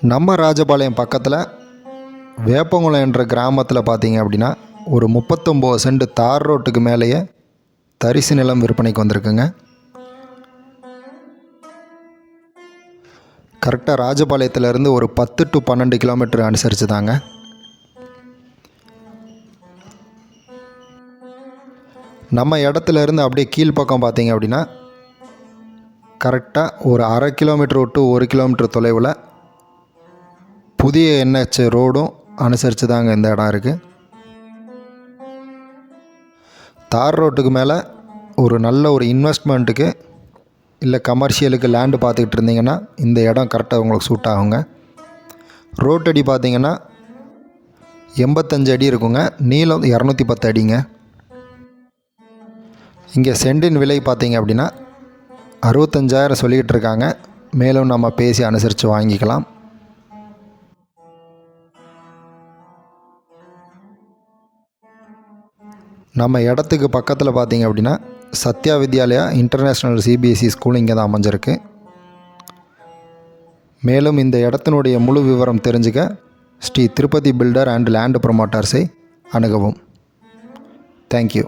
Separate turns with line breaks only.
நம்ம ராஜபாளையம் பக்கத்தில் வேப்பங்குளம் என்ற கிராமத்தில் பார்த்தீங்க அப்படின்னா ஒரு முப்பத்தொம்போது சென்ட் தார் ரோட்டுக்கு மேலேயே தரிசு நிலம் விற்பனைக்கு வந்திருக்குங்க. கரெக்டாக ராஜபாளையத்திலேருந்து ஒரு பத்து டு பன்னெண்டு கிலோமீட்டர் அனுசரித்து தாங்க. நம்ம இடத்துல இருந்து அப்படியே கீழ்ப்பக்கம் பார்த்தீங்க அப்படின்னா கரெக்டாக ஒரு அரை கிலோமீட்டர் விட்டு ஒரு கிலோமீட்டர் தொலைவில் புதிய என்ஹெச் ரோடும் அனுசரித்து தாங்க இந்த இடம் இருக்குது தார் ரோட்டுக்கு மேலே ஒரு நல்ல ஒரு இன்வெஸ்ட்மெண்ட்டுக்கு இல்லை கமர்ஷியலுக்கு லேண்டு பார்த்துக்கிட்டு இருந்தீங்கன்னா இந்த இடம் கரெக்டாக உங்களுக்கு சூட் ஆகுங்க. ரோட்டடி பார்த்தீங்கன்னா எண்பத்தஞ்சு அடி இருக்குங்க. நீளம் இரநூத்தி பத்து அடிங்க. இங்கே சென்டின் விலை பார்த்தீங்க அப்படின்னா அறுபத்தஞ்சாயிரம் சொல்லிக்கிட்டு இருக்காங்க. மேலும் நம்ம பேசி அனுசரித்து வாங்கிக்கலாம். நம்ம இடத்துக்கு பக்கத்தில் பார்த்தீங்க அப்படின்னா Sathya Vidyalaya international CBSE school இங்கே தான் அமைஞ்சிருக்கு. மேலும் இந்த இடத்தினுடைய முழு விவரம் தெரிஞ்சுக்க Sri Tirupati builder and land ப்ரொமோட்டர்ஸை அணுகவும். Thank you